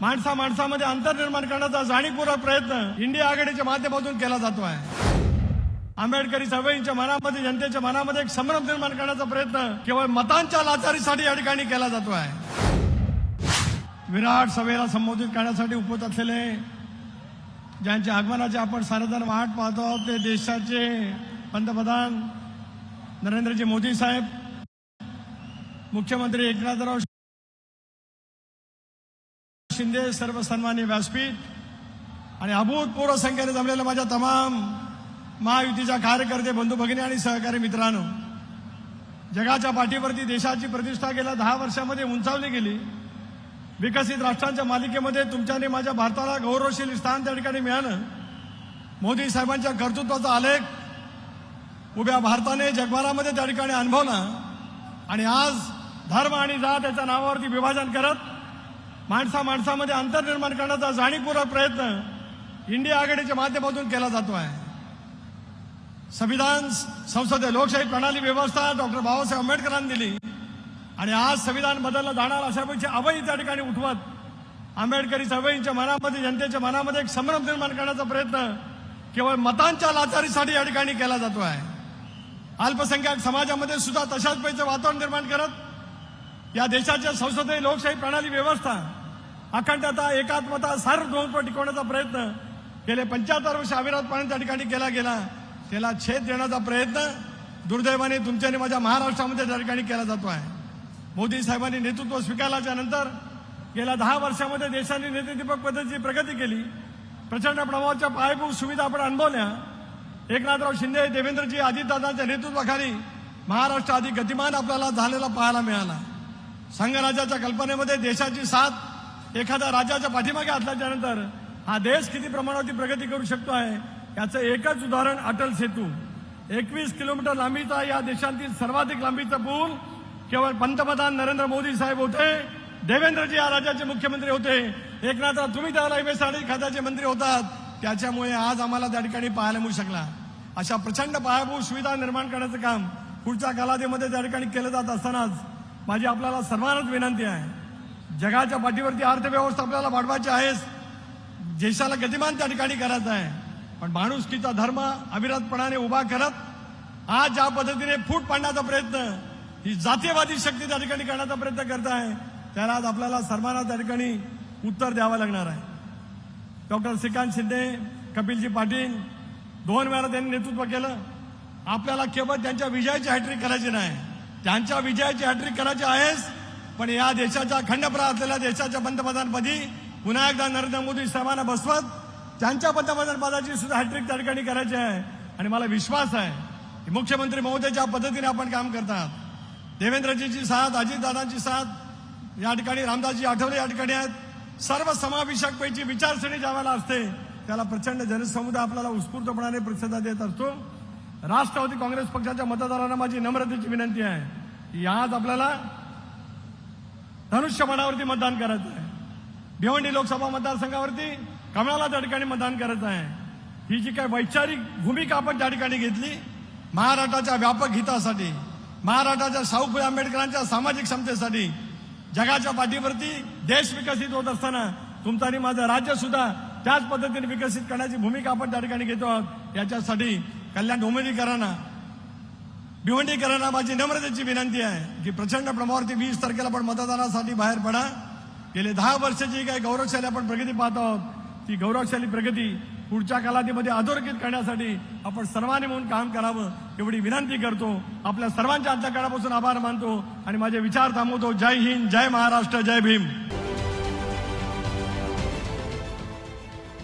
माणसा माणसामध्ये अंतर निर्माण करण्याचा जाणीवपूर्वक प्रयत्न इंडिया आघाडीच्या माध्यमातून केला जातो आहे. आंबेडकरी चळवळींच्या मनामध्ये जनतेच्या मनामध्ये एक संभ्रम निर्माण करण्याचा प्रयत्न केवळ मतांच्या लाचारीसाठी या ठिकाणी केला जातो आहे. विराट सभेला संबोधित करण्यासाठी उपस्थित असलेले ज्यांच्या आगमनाचे आपण सारेजण वाट पाहतो आहोत ते देशाचे पंतप्रधान नरेंद्रजी मोदी साहेब मुख्यमंत्री एकनाथराव शिंदे सर्व सन्मान्य व्यासपीठ आणि अभूतपूर्व संख्येने जमलेल्या माझ्या तमाम महायुतीच्या कार्यकर्ते बंधू भगिनी आणि सहकारी मित्रांनो जगाच्या पाठीवरती देशाची प्रतिष्ठा गेल्या दहा वर्षामध्ये उंचावली गेली. विकसित राष्ट्रांच्या मालिकेमध्ये तुमच्याने माझ्या भारताला गौरवशील स्थान त्या ठिकाणी मिळालं. मोदी साहेबांच्या कर्तृत्वाचा आलेख उभ्या भारताने जगभरामध्ये त्या ठिकाणी अनुभवला. आणि आज धर्म आणि जात याच्या नावावरती विभाजन करत माणसा माणसामध्ये अंतर निर्माण करण्याचा जाणीवपूर्वक प्रयत्न इंडिया आघाडीच्या माध्यमातून केला जातो आहे. संविधान संसदे लोकशाही प्रणाली व्यवस्था डॉक्टर बाबासाहेब आंबेडकरांनी दिली. आणि आज संविधान बदललं जाणार अशापेक्षा अवैध त्या ठिकाणी उठवत आंबेडकरी चळवळींच्या मनामध्ये जनतेच्या मनामध्ये एक संभ्रम निर्माण करण्याचा प्रयत्न केवळ मतांच्या लाचारीसाठी या ठिकाणी केला जातो आहे. अल्पसंख्याक समाजामध्ये सुद्धा तशाच पैसे वातावरण निर्माण करत या देशाच्या संसदीय लोकशाही प्रणाली व्यवस्था अखंडता एकात्मता सार्वभौमत्व टिकवण्याचा प्रयत्न गेले पंच्याहत्तर वर्ष अविरतपणे त्या ठिकाणी केला गेला. त्याला छेद देण्याचा प्रयत्न दुर्दैवाने तुमच्या आणि माझ्या महाराष्ट्रामध्ये त्या ठिकाणी केला जातो आहे. मोदी साहेबांनी नेतृत्व स्वीकारल्याच्या नंतर गेल्या दहा वर्षामध्ये देशाने नेतृत्वक पद्धतीची प्रगती केली. प्रचंड प्रभावाच्या पायाभूत सुविधा आपण अनुभवल्या. एकनाथराव शिंदे देवेंद्रजी आदित्यनाथांच्या नेतृत्वाखाली महाराष्ट्र अधिक गतिमान आपल्याला झालेला पाहायला मिळाला. संघराज्याच्या कल्पनेमध्ये देशाची साथ एखाद्या राजाच्या पाठीमागे असल्याच्यानंतर हा देश किती प्रमाणावरती प्रगती करू शकतो आहे याचं एकच उदाहरण अटल सेतू. एकवीस किलोमीटर लांबीचा या देशातील सर्वाधिक लांबीचा पूल केवळ पंतप्रधान नरेंद्र मोदी साहेब होते देवेंद्रजी या राज्याचे मुख्यमंत्री होते. एकनाथ तुम्ही त्याला एमएसआरडी खात्याचे मंत्री होतात. त्याच्यामुळे आज आम्हाला त्या ठिकाणी पाहायला मिळू शकला. अशा प्रचंड पायाभूत सुविधा निर्माण करण्याचं काम पुढच्या कालावधीमध्ये त्या ठिकाणी केलं जात असतानाच माझी आपल्याला सर्वांनाच विनंती आहे. जगाच्या पाठीवरती अर्थव्यवस्था आपल्याला वाढवायची आहेच. देशाला गतिमान त्या ठिकाणी करायचं आहे. पण माणुसकीचा धर्म अविरतपणाने उभा करत आज ज्या पद्धतीने फूट पाडण्याचा प्रयत्न ही जातीयवादी शक्ती त्या ठिकाणी करण्याचा प्रयत्न करत आहे त्याला आज आपल्याला सर्वांना त्या ठिकाणी उत्तर द्यावं लागणार आहे. डॉक्टर श्रीकांत शिंदे कपिलजी पाटील दोन वेळा त्यांनी नेतृत्व केलं. आपल्याला केवळ त्यांच्या विजयाची हॅट्रिक करायची नाही. त्यांच्या विजयाची हॅट्रिक करायची आहेच पण या देशाच्या खंडप्रा असलेल्या देशाच्या पंतप्रधानपदी पुन्हा एकदा नरेंद्र मोदी साहेबांना बसवत त्यांच्या पंतप्रधानपदाची सुद्धा हॅट्रिक त्या ठिकाणी करायची आहे. आणि मला विश्वास आहे की मुख्यमंत्री महोदयच्या पद्धतीने आपण काम करतात. देवेंद्रजीची साथ अजितदादांची साथ या ठिकाणी रामदासजी आठवले या ठिकाणी आहेत. सर्व समावेशक पैकी विचारसरणी ज्यावेळेला असते त्याला प्रचंड जनसमुदाय आपल्याला उत्स्फूर्तपणाने प्रतिसाद देत असतो. राष्ट्रवादी काँग्रेस पक्षाच्या मतदारांना माझी नम्रतेची विनंती आहे की आज आपल्याला धनुष्यबाणावरती मतदान करायचं आहे. भिवंडी लोकसभा मतदारसंघावरती कमळाला त्या ठिकाणी मतदान करायचं आहे. ही जी काय वैचारिक भूमिका आपण त्या ठिकाणी घेतली महाराष्ट्राच्या व्यापक हितासाठी महाराष्ट्राच्या शाहू फुले आंबेडकरांच्या सामाजिक क्षमतेसाठी जगाच्या पाठीवरती देश विकसित होत असताना तुमचं आणि माझं राज्य सुद्धा त्याच पद्धतीने विकसित करण्याची भूमिका आपण त्या ठिकाणी घेतो आहोत. याच्यासाठी कल्याण डोंबिवलीकरांना भिवंडीकरांना माझी नम्रतेची विनंती आहे की प्रचंड प्रमाणावरती वीस तारखेला आपण मतदानासाठी बाहेर पडा. गेले दहा वर्षाची काही गौरवशाली आपण प्रगती पाहत आहोत. ती गौरवशाली प्रगती पुढच्या कालावधीमध्ये अधोरेखित करण्यासाठी आपण सर्वांनी म्हणून काम करावं एवढी विनंती करतो. आपल्या सर्वांच्या अंतकाळापासून आभार मानतो आणि माझे विचार थांबवतो. जय हिंद जय महाराष्ट्र जय भीम.